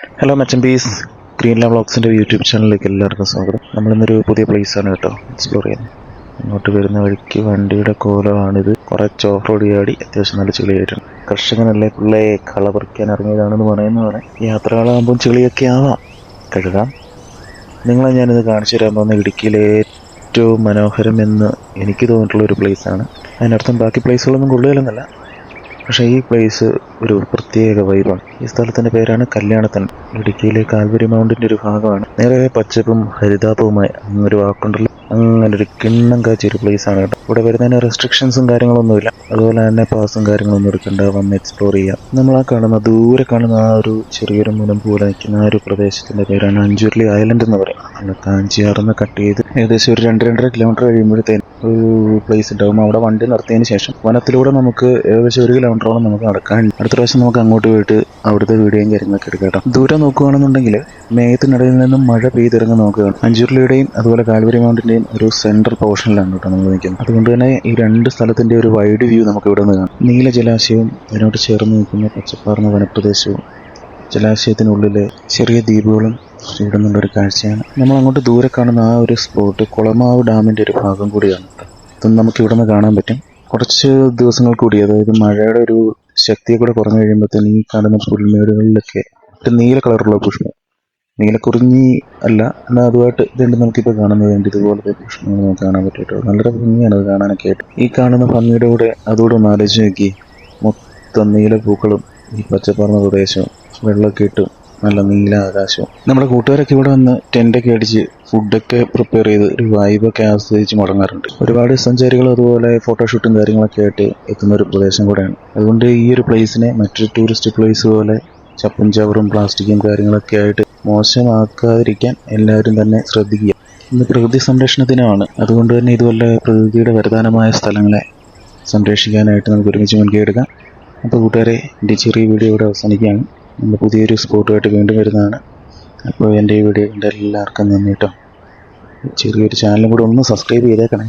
Hello മച്ചൻ piece ലാ ബ്ലോഗ്സിന്റെ YouTube ചാനലിലേക്ക് എല്ലാവർക്കും സ്വാഗതം. നമ്മളിന്നൊരു പുതിയ ആണ് കേട്ടോ എക്സ്പ്ലോർ ചെയ്യുന്നത് ഇങ്ങോട്ട് വരുന്ന വഴിക്ക് വണ്ടിയുടെ കോലമാണിത് കുറച്ച് ഓഫ് റോഡ് ചാടി അത്യാവശ്യം നല്ല ചെളിയായിട്ടുണ്ട്. കർഷകനല്ലേ പിള്ളേ കള പറിക്കാൻ ഇറങ്ങിയതാണെന്ന് പറയുന്നതാണ് യാത്രകളാകുമ്പോൾ ചെളിയൊക്കെ ആവാം. കഴുകാം. നിങ്ങളെ ഞാനിത് കാണിച്ചു തരാൻ പോകുന്ന ഇടുക്കിയിലെ ഏറ്റവും മനോഹരം എന്ന് എനിക്ക് തോന്നിയിട്ടുള്ള ഒരു പ്ലേസാണ് അതിനർത്ഥം ബാക്കി പ്ലേസുകളൊന്നും കൊള്ളുകയില്ലെന്നല്ല പക്ഷേ ഈ പ്ലേസ് ഒരു പ്രത്യേക വൈബാണ് ഈ സ്ഥലത്തിന്റെ പേരാണ് കല്യാണത്തൻ ഇടുക്കിയിലെ കാൽവരി മൗണ്ടിന്റെ ഒരു ഭാഗമാണ്. നേരെ പച്ചപ്പും ഹരിതാപവുമായി അങ്ങൊരു വാക്കുണ്ടല്ലോ. അങ്ങനെ ഒരു കിണ്ണം കാച്ച ഒരു ആണ് കേട്ടോ. ഇവിടെ വരുന്നതിന് റെസ്ട്രിക്ഷൻസും കാര്യങ്ങളൊന്നുമില്ല. അതുപോലെ തന്നെ പാസും കാര്യങ്ങളൊന്നും എടുക്കണ്ട. വന്ന് എക്സ്പ്ലോർ ചെയ്യാം. നമ്മൾ ആ കാണുന്ന ദൂരെ കാണുന്ന ആ ഒരു ചെറിയൊരു മുനം പോലെ നിൽക്കുന്ന ആ ഒരു പ്രദേശത്തിന്റെ പേരാണ് അഞ്ചുരുളി ഐലൻഡ് എന്ന് പറയും നമ്മൾ കാഞ്ചിയാറിന്ന് കട്ട് ചെയ്ത് ഏകദേശം ഒരു രണ്ട് രണ്ടര കിലോമീറ്റർ കഴിയുമ്പോഴത്തേന് ഒരു പ്ലേസ് ഉണ്ടാവും. അവിടെ വണ്ടി നിർത്തിയതിന് ശേഷം വനത്തിലൂടെ നമുക്ക് ഏകദേശം ഒരു കിലോമീറ്ററോളം നമുക്ക് നടക്കാൻ അടുത്ത പ്രാവശ്യം നമുക്ക് അങ്ങോട്ട് പോയിട്ട് അവിടുത്തെ വീഡിയോയും കാര്യങ്ങളൊക്കെ എടുക്കാം ദൂരെ നോക്കുകയാണെന്നുണ്ടെങ്കിൽ മേയത്തിനിടയിൽ നിന്നും മഴ പെയ്തിറങ്ങി നോക്കുകയാണ്. അഞ്ചുരുളിയുടെയും അതുപോലെ കാൽവരി മൗണ്ടിന്റെയും ഒരു സെൻട്രൽ പോർഷനിലാണ് കേട്ടോ നമ്മൾ നിൽക്കുന്നത്. അതുകൊണ്ട് തന്നെ ഈ രണ്ട് സ്ഥലത്തിന്റെ ഒരു വൈഡ് വ്യൂ നമുക്ക് ഇവിടെ നിന്ന് കാണാം. നീല ജലാശയവും അതിനോട് ചേർന്ന് നിൽക്കുന്ന പച്ചപ്പാർന്ന വനപ്രദേശവും ജലാശയത്തിനുള്ളിലെ ചെറിയ ദ്വീപുകളും ഇവിടെ നിന്നുള്ളൊരു കാഴ്ചയാണ്. നമ്മൾ അങ്ങോട്ട് ദൂരെ കാണുന്ന ആ ഒരു സ്പോട്ട് കുളമാവ് ഡാമിന്റെ ഒരു ഭാഗം കൂടിയാണ്. ഇതൊന്നും നമുക്ക് ഇവിടെ നിന്ന് കാണാൻ പറ്റും. കുറച്ച് ദിവസങ്ങൾ കൂടി അതായത് മഴയുടെ ഒരു ശക്തിയെ കൂടെ കുറഞ്ഞു കഴിയുമ്പോഴത്തേന് ഈ കാണുന്ന പുൽമേടുകളിലൊക്കെ ഒരു നീല കളറുള്ള പുഷ്പം. നീലക്കുറിഞ്ഞി അല്ല എന്നാൽ അതുമായിട്ട് ഇതുണ്ട് നമുക്കിപ്പോൾ കാണുന്നത് വേണ്ടി ഇതുപോലത്തെ പുഷ്പങ്ങൾ നമുക്ക് കാണാൻ പറ്റും കേട്ടോ നല്ല ഭംഗിയാണ് അത് കാണാനൊക്കെ ആയിട്ട്. ഈ കാണുന്ന ഭംഗിയുടെ കൂടെ അതുകൂടെ ഒന്ന് ആലോചിച്ച് നോക്കി. മൊത്തം നീല പൂക്കളും ഈ പച്ചപ്പാർന്ന പ്രദേശവും വെള്ളമൊക്കെ ഇട്ട് നല്ല നീല ആകാശവും. നമ്മുടെ കൂട്ടുകാരൊക്കെ ഇവിടെ വന്ന് ടെന്റൊക്കെ അടിച്ച് ഫുഡൊക്കെ പ്രിപ്പയർ ചെയ്ത് ഒരു വൈബൊക്കെ ആസ്വദിച്ച് മടങ്ങാറുണ്ട്. ഒരുപാട് സഞ്ചാരികൾ അതുപോലെ ഫോട്ടോഷൂട്ടും കാര്യങ്ങളൊക്കെ ആയിട്ട് എത്തുന്ന ഒരു പ്രദേശം കൂടെയാണ്. അതുകൊണ്ട് ഈ ഒരു പ്ലേസിനെ മറ്റൊരു ടൂറിസ്റ്റ് പ്ലേസ് പോലെ ചപ്പും ചവറും പ്ലാസ്റ്റിക്കും കാര്യങ്ങളൊക്കെ ആയിട്ട് മോശമാക്കാതിരിക്കാൻ എല്ലാവരും തന്നെ ശ്രദ്ധിക്കുക. ഇന്ന് പ്രകൃതി സംരക്ഷണ ദിനമാണ്. അതുകൊണ്ട് തന്നെ ഇതുപോലെ പ്രകൃതിയുടെ വരദാനമായ സ്ഥലങ്ങളെ സംരക്ഷിക്കാനായിട്ട് നമുക്ക് ഒരുമിച്ച് മുൻകൈ എടുക്കാം. അപ്പോൾ കൂട്ടുകാരെ എന്റെ ചെറിയ വീഡിയോ ഇവിടെ അവസാനിക്കുകയാണ്. നമ്മൾ പുതിയൊരു സ്പോട്ടുമായിട്ട് വീണ്ടും വരുന്നതാണ്. അപ്പോൾ എന്റെ ഈ വീഡിയോ കണ്ട എല്ലാവർക്കും നന്ദി കേട്ടോ. ചെറിയൊരു ചാനലും കൂടെ ഒന്ന് സബ്സ്ക്രൈബ് ചെയ്തേക്കണേ.